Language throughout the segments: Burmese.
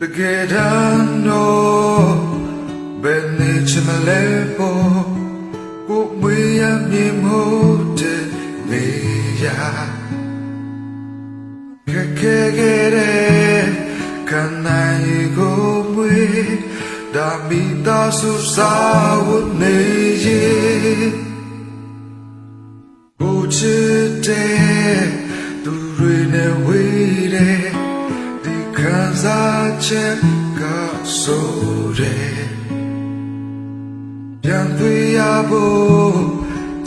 တကယ်တမ်းတော့ဘယ်နေချင်မလဲပေါ့ကိုမွေးရမြင်မို့တဲ့နေရာခက်ခဲခဲ့တဲ့ကနိုင်ကိုမွေးဒါမိသားစုစာဝတ်နေရဲ့ကိုချစ်တဲ့ စားခြင်းကဆိုတယ်ပြန်တွေ့ရဖို့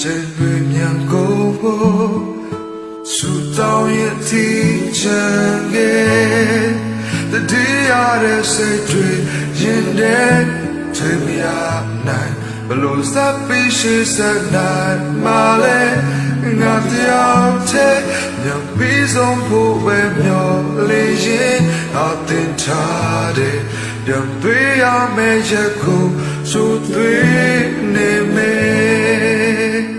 ချိန်တွေမြန်ကုန်ဖို့ဆူတောင်းရသည်ချင်ခဲ့တတိယရဲ့စိတ်တွေရင်တဲ့ထေမရနိုင်ဘလို့စပ်ပြီးရှိစနိုင်မလဲငါတယောက်တည်းမြန်ပြီးဆုံးဖို့ပဲမျှော် အတင်ထားတဲ့ညတွေ့ရမယ့်ရက်ကိုဆိုတွေ့နေမယ်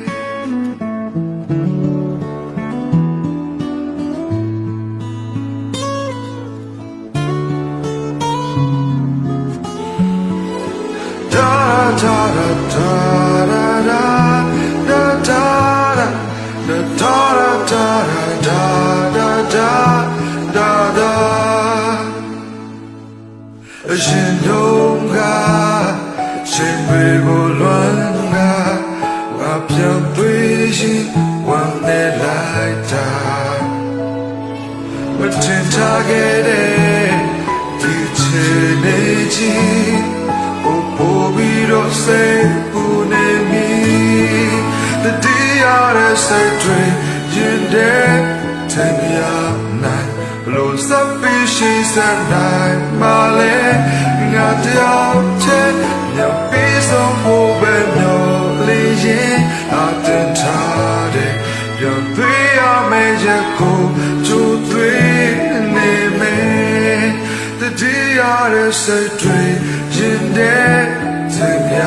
da da da da da da da da အရှင်တို့ကရှင်တွေကိုလွမ်းကငါပြန်တွေ့ရှင်ဝမ်းနေလိုက်တာမထင်ထားခဲ့တဲ့ဒီချေနေကြီးဟိုပိုပြီးတော့စိတ်ပူနေမိတတိယတဲ့စိတ်တွေရင်တဲ့ထင်ရနိုင်ဘ လို့စပီရှိစနိုင်မလဲငါတယောက်ချဲညပေးဆုံးဖို့ပဲမျောလေးရင်အတင်ထားတဲ့ပြန်တွေ့ရမယ့်ရက်ကိုကျူတွေ့နေမယ်တတိယတဲ့စိတ်တွေရင်တဲ့တင်ရ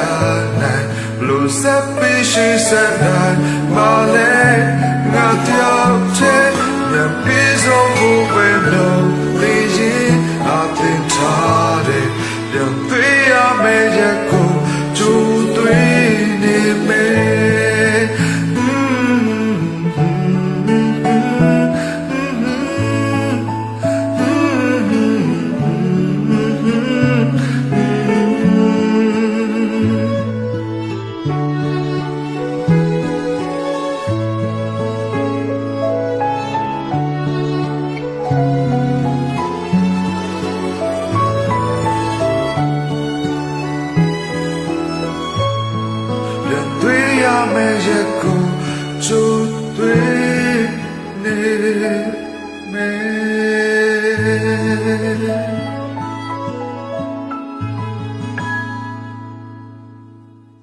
နိုင်ဘလို့စပီရှိစနိုင်မလဲငါတယောက်ချဲ ပြန်ပြေဆုံးဖို့ပဲလို့